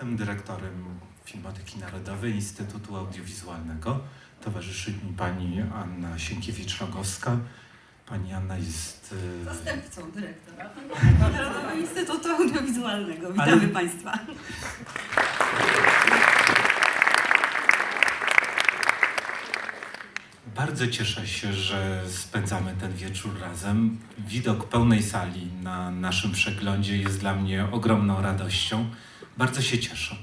Jestem dyrektorem Filmoteki Narodowej Instytutu Audiowizualnego. Towarzyszy mi pani Anna Sienkiewicz-Rogowska. Pani Anna jest... e, Zastępcą dyrektora Narodowego Instytutu Audiowizualnego. Witamy Ale- Państwa. Bardzo cieszę się, że spędzamy ten wieczór razem. Widok pełnej sali na naszym przeglądzie jest dla mnie ogromną radością. Bardzo się cieszę.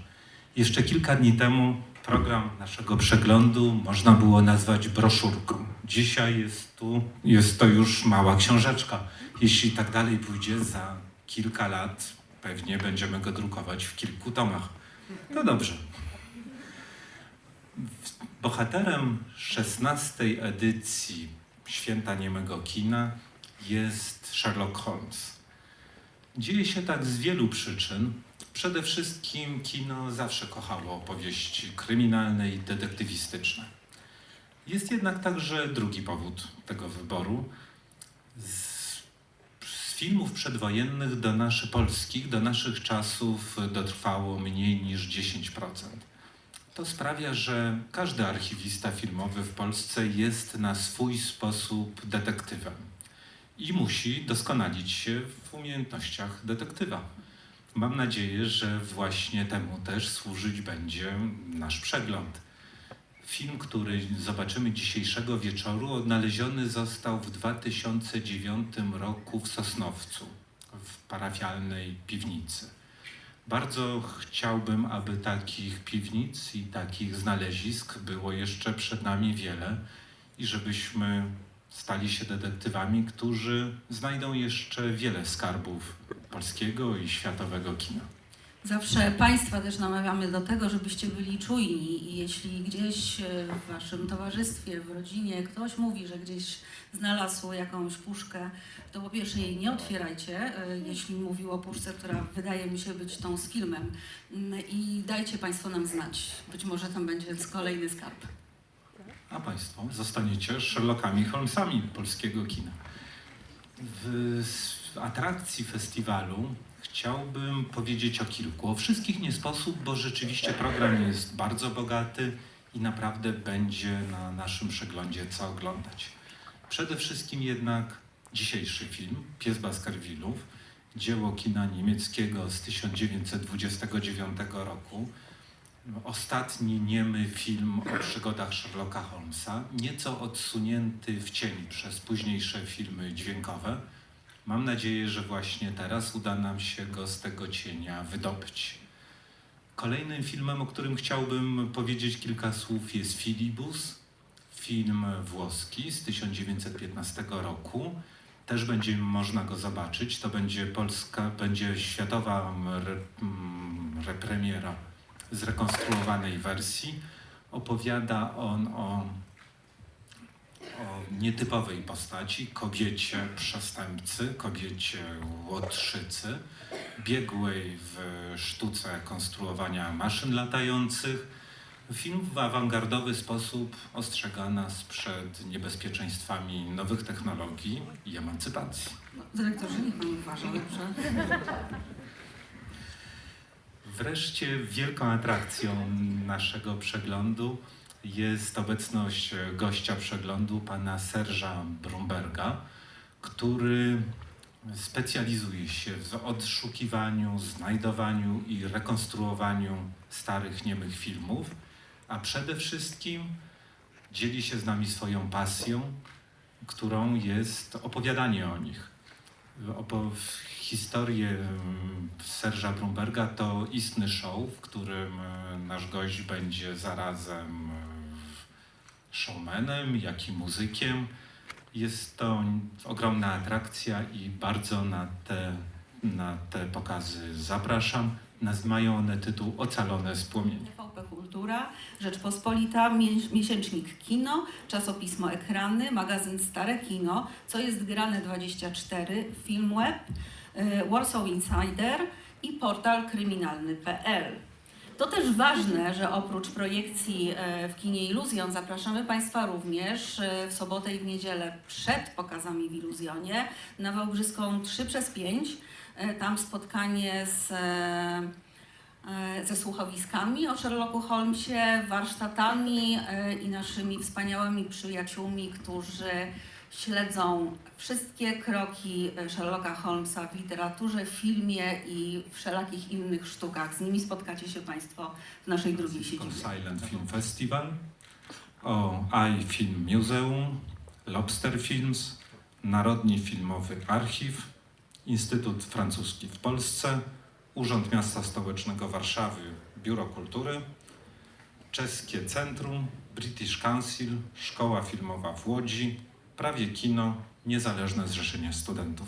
Jeszcze kilka dni temu program naszego przeglądu można było nazwać broszurką. Dzisiaj jest tu, jest to już mała książeczka. Jeśli tak dalej pójdzie, za kilka lat pewnie będziemy go drukować w kilku tomach. No dobrze. Bohaterem 16 edycji Święta Niemego Kina jest Sherlock Holmes. Dzieje się tak z wielu przyczyn. Przede wszystkim kino zawsze kochało opowieści kryminalne i detektywistyczne. Jest jednak także drugi powód tego wyboru. Z, z filmów przedwojennych do naszych polskich, do naszych czasów dotrwało mniej niż 10%. To sprawia, że każdy archiwista filmowy w Polsce jest na swój sposób detektywem i musi doskonalić się w umiejętnościach detektywa. Mam nadzieję, że właśnie temu też służyć będzie nasz przegląd. Film, który zobaczymy dzisiejszego wieczoru, odnaleziony został w 2009 roku w Sosnowcu, w parafialnej piwnicy. Bardzo chciałbym, aby takich piwnic i takich znalezisk było jeszcze przed nami wiele i żebyśmy stali się detektywami, którzy znajdą jeszcze wiele skarbów polskiego i światowego kina. Zawsze Państwa też namawiamy do tego, żebyście byli czujni i jeśli gdzieś e, w Waszym towarzystwie, w rodzinie ktoś mówi, że gdzieś znalazł jakąś puszkę, to po pierwsze jej nie otwierajcie, e, jeśli mówił o puszce, która wydaje mi się być tą z filmem Mm, i dajcie Państwo nam znać. Być może tam będzie kolejny skarb. A Państwo zostaniecie Sherlockami Holmesami polskiego kina. W atrakcji festiwalu chciałbym powiedzieć o kilku. O wszystkich nie sposób, bo rzeczywiście program jest bardzo bogaty i naprawdę będzie na naszym przeglądzie co oglądać. Przede wszystkim jednak dzisiejszy film, Pies Baskervillów, dzieło kina niemieckiego z 1929 roku. Ostatni niemy film o przygodach Sherlocka Holmesa, nieco odsunięty w cień przez późniejsze filmy dźwiękowe. Mam nadzieję, że właśnie teraz uda nam się go z tego cienia wydobyć. Kolejnym filmem, o którym chciałbym powiedzieć kilka słów, jest Filibus, film włoski z 1915 roku. Też będzie można go zobaczyć. To będzie polska, będzie światowa mm, repremiera zrekonstruowanej wersji. Opowiada on o nietypowej postaci, kobiecie przestępcy, kobiecie łotrzycy, biegłej w sztuce konstruowania maszyn latających. Film w awangardowy sposób ostrzega nas przed niebezpieczeństwami nowych technologii i emancypacji. No, dyrektorze, niech Pan uważa, dobrze? Wreszcie wielką atrakcją naszego przeglądu jest obecność gościa przeglądu, pana Serża Brumberga, który specjalizuje się w odszukiwaniu, znajdowaniu i rekonstruowaniu starych niemych filmów, a przede wszystkim dzieli się z nami swoją pasją, którą jest opowiadanie o nich. Opo- historię mm, Serża Brumberga to istny show, w którym e, nasz gość będzie zarazem e, showmanem, jak i muzykiem. Jest to ogromna atrakcja i bardzo na te, na te pokazy zapraszam. Naz- Mają one tytuł Ocalone z płomienia. TVP Kultura, Rzeczpospolita, Miesięcznik Miesięcznik Kino, czasopismo Ekrany, magazyn Stare Kino, Co jest grane 24, Filmweb, y, Warsaw Insider i portal kryminalny.pl. To też ważne, że oprócz projekcji e, w kinie Iluzjon zapraszamy Państwa również e, w sobotę i w niedzielę przed pokazami w Iluzjonie na Wałbrzyską 3 przez 5. E, Tam spotkanie z ze słuchowiskami o Sherlocku Holmesie, warsztatami i naszymi wspaniałymi przyjaciółmi, którzy śledzą wszystkie kroki Sherlocka Holmesa w literaturze, filmie i wszelakich innych sztukach. Z nimi spotkacie się Państwo w naszej drugiej siedzibie. Silent Film Festival, o iFilm Museum, Lobster Films, Narodni Filmowy Archiw, Instytut Francuski w Polsce, Urząd Miasta Stołecznego Warszawy, Biuro Kultury, Czeskie Centrum, British Council, Szkoła Filmowa w Łodzi, Prawie Kino, Niezależne Zrzeszenie Studentów.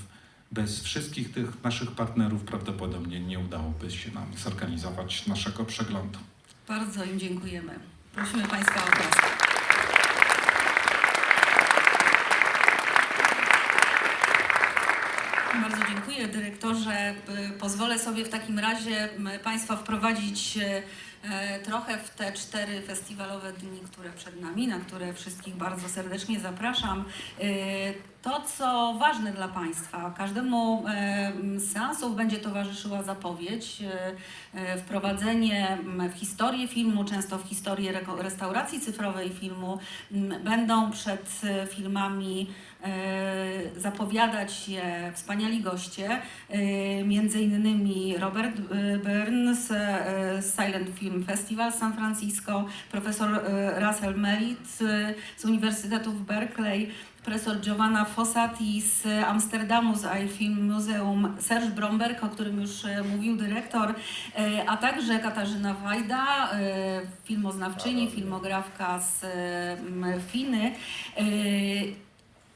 Bez wszystkich tych naszych partnerów prawdopodobnie nie udałoby się nam zorganizować naszego przeglądu. Bardzo im dziękujemy. Prosimy Państwa o oklaski. Bardzo dziękuję dyrektorze. Y, Pozwolę sobie w takim razie Państwa wprowadzić e, e, trochę w te cztery festiwalowe dni, które przed nami, na które wszystkich bardzo serdecznie zapraszam. E, To, co ważne dla Państwa, każdemu e, z seansów będzie towarzyszyła zapowiedź, e, wprowadzenie w historię filmu, często w historię restauracji cyfrowej filmu. Będą przed filmami zapowiadać się wspaniali goście, e, między innymi Robert e, Burns e, z Silent Film Festival San Francisco, profesor e, Russell Melit e, z Uniwersytetu w Berkeley, profesor Giovanna Fossati z Amsterdamu z iFilm Museum, Serge Bromberg, o którym już e, mówił dyrektor, e, a także Katarzyna Wajda, e, filmoznawczyni, filmografka z e, Finy.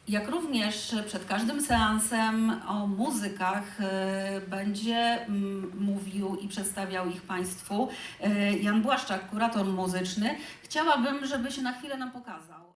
Jak również przed każdym seansem o muzykach e, będzie mm, mówił i przedstawiał ich Państwu e, Jan Błaszczak, kurator muzyczny. Chciałabym, żeby się na chwilę nam pokazał.